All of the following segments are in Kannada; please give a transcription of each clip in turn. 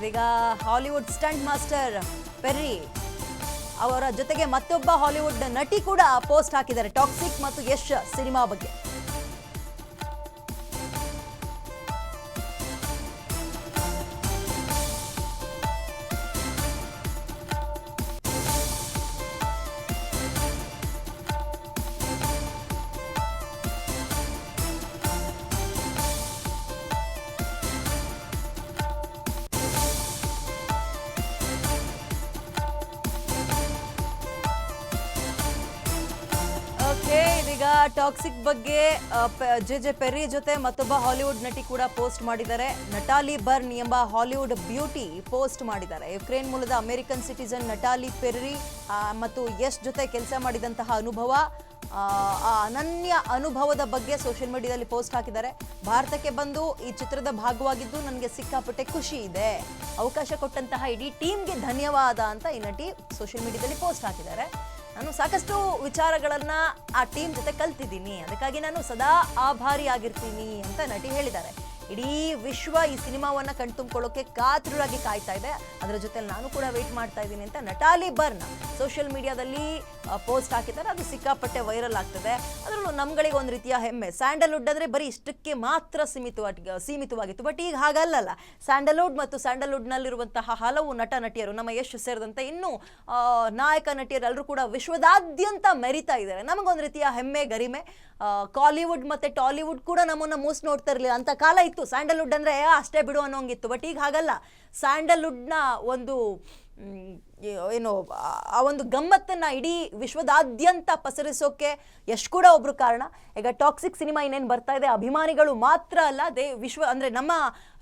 ಇದೀಗ ಹಾಲಿವುಡ್ ಸ್ಟಂಟ್ ಮಾಸ್ಟರ್ ಪೆರ್ರಿ ಅವರ ಜೊತೆಗೆ ಮತ್ತೊಬ್ಬ ಹಾಲಿವುಡ್ ನಟಿ ಕೂಡ ಪೋಸ್ಟ್ ಹಾಕಿದ್ದಾರೆ. ಟಾಕ್ಸಿಕ್ ಮತ್ತು ಯಶ್ ಸಿನಿಮಾ ಬಗ್ಗೆ. ಇದೀಗ ಟಾಕ್ಸಿಕ್ ಬಗ್ಗೆ ಜೆ ಜೆ ಪೆರಿ ಜೊತೆ ಮತ್ತೊಬ್ಬ ಹಾಲಿವುಡ್ ನಟಿ ಕೂಡ ಪೋಸ್ಟ್ ಮಾಡಿದ್ದಾರೆ. ನಟಾಲಿ ಬರ್ನ್ ಎಂಬ ಹಾಲಿವುಡ್ ಬ್ಯೂಟಿ ಪೋಸ್ಟ್ ಮಾಡಿದ್ದಾರೆ. ಯುಕ್ರೇನ್ ಮೂಲದ ಅಮೆರಿಕನ್ ಸಿಟಿಸನ್ ನಟಾಲಿ ಪೆರ್ರಿ ಮತ್ತು ಯಶ್ ಜೊತೆ ಕೆಲಸ ಮಾಡಿದಂತಹ ಅನುಭವ, ಆ ಅನನ್ಯ ಅನುಭವದ ಬಗ್ಗೆ ಸೋಷಿಯಲ್ ಮೀಡಿಯಾದಲ್ಲಿ ಪೋಸ್ಟ್ ಹಾಕಿದ್ದಾರೆ. ಭಾರತಕ್ಕೆ ಬಂದು ಈ ಚಿತ್ರದ ಭಾಗವಾಗಿದ್ದು ನನಗೆ ಸಿಕ್ಕಾಪಟ್ಟೆ ಖುಷಿ ಇದೆ. ಅವಕಾಶ ಕೊಟ್ಟಂತಹ ಇಡೀ ಟೀಮ್ಗೆ ಧನ್ಯವಾದ ಅಂತ ಈ ನಟಿ ಸೋಷಿಯಲ್ ಮೀಡಿಯಾದಲ್ಲಿ ಪೋಸ್ಟ್ ಹಾಕಿದ್ದಾರೆ. ನಾನು ಸಾಕಷ್ಟು ವಿಚಾರಗಳನ್ನ ಆ ಟೀಮ್ ಜೊತೆ ಕಲ್ತಿದ್ದೀನಿ. ಅದಕ್ಕಾಗಿ ನಾನು ಸದಾ ಆಭಾರಿ ಆಗಿರ್ತೀನಿ ಅಂತ ನಟಿ ಹೇಳಿದ್ದಾರೆ. ಇಡೀ ವಿಶ್ವ ಈ ಸಿನಿಮಾವನ್ನ ಕಣ್ತುಂಬ್ಕೊಳ್ಳೋಕೆ ಕಾತುರರಾಗಿ ಕಾಯ್ತಾ ಇದೆ. ಅದರ ಜೊತೆ ನಾನು ಕೂಡ ವೇಟ್ ಮಾಡ್ತಾ ಇದ್ದೀನಿ ಅಂತ ನಟಾಲಿ ಬರ್ನ್ ಸೋಷಿಯಲ್ ಮೀಡಿಯಾದಲ್ಲಿ ಪೋಸ್ಟ್ ಹಾಕಿದ್ದಾರೆ. ಅದು ಸಿಕ್ಕಾಪಟ್ಟೆ ವೈರಲ್ ಆಗ್ತದೆ. ಅದರಲ್ಲೂ ನಮ್ಗಳಿಗೆ ಒಂದು ರೀತಿಯ ಹೆಮ್ಮೆ. ಸ್ಯಾಂಡಲ್ವುಡ್ ಅಂದ್ರೆ ಬರೀ ಇಷ್ಟಕ್ಕೆ ಮಾತ್ರ ಸೀಮಿತವಾಗಿ, ಸೀಮಿತವಾಗಿತ್ತು. ಬಟ್ ಈಗ ಹಾಗಲ್ಲಲ್ಲ. ಸ್ಯಾಂಡಲ್ವುಡ್ ಮತ್ತು ಸ್ಯಾಂಡಲ್ವುಡ್ನಲ್ಲಿರುವಂತಹ ಹಲವು ನಟ, ನಟಿಯರು, ನಮ್ಮ ಯಶ್ ಸೇರಿದಂತೆ ಇನ್ನೂ ನಾಯಕ ನಟಿಯರೆಲ್ಲರೂ ಕೂಡ ವಿಶ್ವದಾದ್ಯಂತ ಮೆರಿತಾ ಇದ್ದಾರೆ. ನಮಗೊಂದು ರೀತಿಯ ಹೆಮ್ಮೆ, ಗರಿಮೆ. ಕಾಲಿವುಡ್ ಮತ್ತೆ ಟಾಲಿವುಡ್ ಕೂಡ ನಮ್ಮನ್ನ ಮೂಸ್ ನೋಡ್ತಾ ಇರಲಿಲ್ಲ. ಅಂತ ಕಾಲ ಇತ್ತು. ಸ್ಯಾಂಡಲ್ವುಡ್ ಅಂದ್ರೆ ಅಷ್ಟೇ ಬಿಡು ಅನ್ನೋಂಗಿತ್ತು. ಬಟ್ ಈಗ ಹಾಗಲ್ಲ. ಸ್ಯಾಂಡಲ್ವುಡ್ನ ಒಂದು ಏನು, ಆ- ಒಂದು ಗಮ್ಮತ್ತನ್ನು ಇಡೀ ವಿಶ್ವದಾದ್ಯಂತ ಪಸರಿಸೋಕೆ ಎಷ್ಟು ಕೂಡ ಒಬ್ರು ಕಾರಣ. ಈಗ ಟಾಕ್ಸಿಕ್ ಸಿನಿಮಾ ಇನ್ನೇನು ಬರ್ತಾ ಇದೆ, ಅಭಿಮಾನಿಗಳು ಮಾತ್ರ ಅಲ್ಲ, ದೇ, ವಿಶ್ವ, ಅಂದರೆ ನಮ್ಮ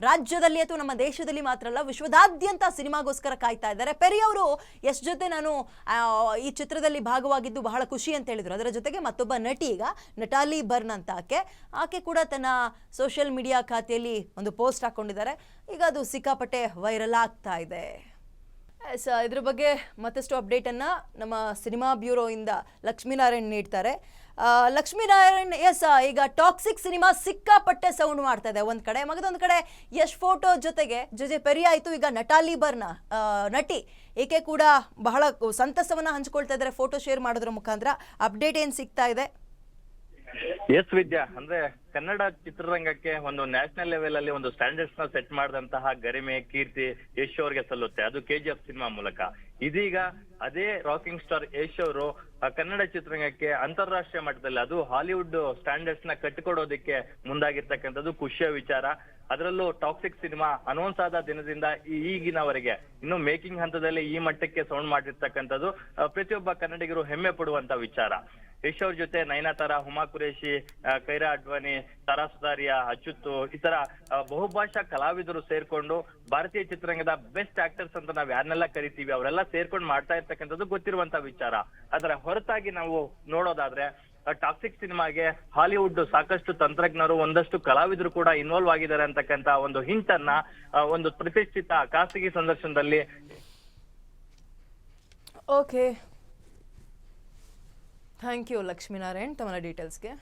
ರಾಜ್ಯದಲ್ಲಿ ಅಥವಾ ನಮ್ಮ ದೇಶದಲ್ಲಿ ಮಾತ್ರ ಅಲ್ಲ, ವಿಶ್ವದಾದ್ಯಂತ ಸಿನಿಮಾಗೋಸ್ಕರ ಕಾಯ್ತಾ ಇದ್ದಾರೆ. ಪೆರಿ ಅವರು ಜೊತೆ ನಾನು ಈ ಚಿತ್ರದಲ್ಲಿ ಭಾಗವಾಗಿದ್ದು ಬಹಳ ಖುಷಿ ಅಂತ ಹೇಳಿದರು. ಅದರ ಜೊತೆಗೆ ಮತ್ತೊಬ್ಬ ನಟಿ ಈಗ, ನಟಾಲಿ ಬರ್ನ್ ಅಂತ ಆಕೆ. ಆಕೆ ಕೂಡ ತನ್ನ ಸೋಷಿಯಲ್ ಮೀಡಿಯಾ ಖಾತೆಯಲ್ಲಿ ಒಂದು ಪೋಸ್ಟ್ ಹಾಕ್ಕೊಂಡಿದ್ದಾರೆ ಈಗ ಅದು ಸಿಕ್ಕಾಪಟ್ಟೆ ವೈರಲ್ ಆಗ್ತಾ ಇದೆ. ಎಸ್ ಇದ್ರ ಬಗ್ಗೆ ಮತ್ತಷ್ಟು ಅಪ್ಡೇಟನ್ನು ನಮ್ಮ ಸಿನಿಮಾ ಬ್ಯೂರೋಯಿಂದ ಲಕ್ಷ್ಮೀನಾರಾಯಣ್ ನೀಡ್ತಾರೆ. ಲಕ್ಷ್ಮೀನಾರಾಯಣ್ ಎಸ್ ಈಗ ಟಾಕ್ಸಿಕ್ ಸಿನಿಮಾ ಸಿಕ್ಕಾಪಟ್ಟೆ ಸೌಂಡ್ ಮಾಡ್ತಾ ಇದೆ. ಒಂದ್ ಕಡೆ ಮಗದೊಂದು ಕಡೆ, ಯಶ್ ಫೋಟೋ ಜೊತೆಗೆ ಜೊತೆ ಜೆ ಪೆರಿ ಆಯಿತು. ಈಗ ನಟಾಲಿ ಬರ್ನ ನಟಿ ಏಕೆ ಕೂಡ ಬಹಳ ಸಂತಸವನ್ನ ಹಂಚ್ಕೊಳ್ತಾ ಇದ್ದಾರೆ ಫೋಟೋ ಶೇರ್ ಮಾಡೋದ್ರ ಮುಖಾಂತರ. ಅಪ್ಡೇಟ್ ಏನು ಸಿಗ್ತಾ ಇದೆ? ಎಸ್ ವಿದ್ಯಾ. ಅಂದ್ರೆ ಕನ್ನಡ ಚಿತ್ರರಂಗಕ್ಕೆ ಒಂದು ನ್ಯಾಷನಲ್ ಲೆವೆಲ್ ಅಲ್ಲಿ ಒಂದು ಸ್ಟ್ಯಾಂಡರ್ಡ್ಸ್ನ ಸೆಟ್ ಮಾಡಿದಂತಹ ಗರಿಮೆ, ಕೀರ್ತಿ ಯಶ್ ಅವ್ರಿಗೆ ಸಲ್ಲುತ್ತೆ. ಅದು ಕೆಜಿಎಫ್ ಸಿನಿಮಾ ಮೂಲಕ. ಇದೀಗ ಅದೇ ರಾಕಿಂಗ್ ಸ್ಟಾರ್ ಯಶ್ ಅವರು ಕನ್ನಡ ಚಿತ್ರರಂಗಕ್ಕೆ ಅಂತಾರಾಷ್ಟ್ರೀಯ ಮಟ್ಟದಲ್ಲಿ ಅದು ಹಾಲಿವುಡ್ ಸ್ಟ್ಯಾಂಡರ್ಡ್ಸ್ನ ಕಟ್ಟಿಕೊಡೋದಕ್ಕೆ ಮುಂದಾಗಿರ್ತಕ್ಕಂಥದ್ದು ಖುಷಿಯ ವಿಚಾರ. ಅದರಲ್ಲೂ ಟಾಕ್ಸಿಕ್ ಸಿನಿಮಾ ಅನೌನ್ಸ್ ಆದ ದಿನದಿಂದ ಈಗಿನವರೆಗೆ. ಇನ್ನು ಮೇಕಿಂಗ್ ಹಂತದಲ್ಲಿ ಈ ಮಟ್ಟಕ್ಕೆ ಸೌಂಡ್ ಮಾಡಿರ್ತಕ್ಕಂಥದ್ದು ಪ್ರತಿಯೊಬ್ಬ ಕನ್ನಡಿಗರು ಹೆಮ್ಮೆ ಪಡುವಂತ ವಿಚಾರ. ಯಶ್ ಅವ್ರ ಜೊತೆ ನಯನತಾರ ಹುಮಾ ಕುರೇಶಿ ಕೈರಾ ಅಡ್ವಾಣಿ, ತಾರಾ ಸುತಾರಿಯಾ ಅಚ್ಯುತ್ ಈ ತರ ಬಹುಭಾಷಾ ಕಲಾವಿದರು ಸೇರ್ಕೊಂಡು ಭಾರತೀಯ ಚಿತ್ರರಂಗದ ಬೆಸ್ಟ್ ಆಕ್ಟರ್ಸ್ ಅಂತ ನಾವ್ ಯಾರನ್ನೆಲ್ಲ ಕರಿತೀವಿ, ಅವರೆಲ್ಲ ಸೇರ್ಕೊಂಡು ಮಾಡ್ತಾ ಇರ್ತಕ್ಕಂಥದ್ದು ಗೊತ್ತಿರುವಂತ ವಿಚಾರ. ಅದರ ಹೊರತಾಗಿ ನಾವು ನೋಡೋದಾದ್ರೆ ಟಾಕ್ಸಿಕ್ ಸಿನಿಮಾಗೆ ಹಾಲಿವುಡ್ ಸಾಕಷ್ಟು ತಂತ್ರಜ್ಞರು, ಒಂದಷ್ಟು ಕಲಾವಿದರು ಕೂಡ ಇನ್ವಾಲ್ವ್ ಆಗಿದ್ದಾರೆ ಅಂತಕ್ಕಂತ ಒಂದು ಹಿಂಟ್ ಅನ್ನ ಒಂದು ಪ್ರತಿಷ್ಠಿತ ಖಾಸಗಿ ಸಂದರ್ಶನದಲ್ಲಿ ಓಕೆ ಥ್ಯಾಂಕ್ ಯು ಲಕ್ಷ್ಮೀನಾರಾಯಣ್ ತಮ್ಮ ಡೀಟೇಲ್ಸ್ಗೆ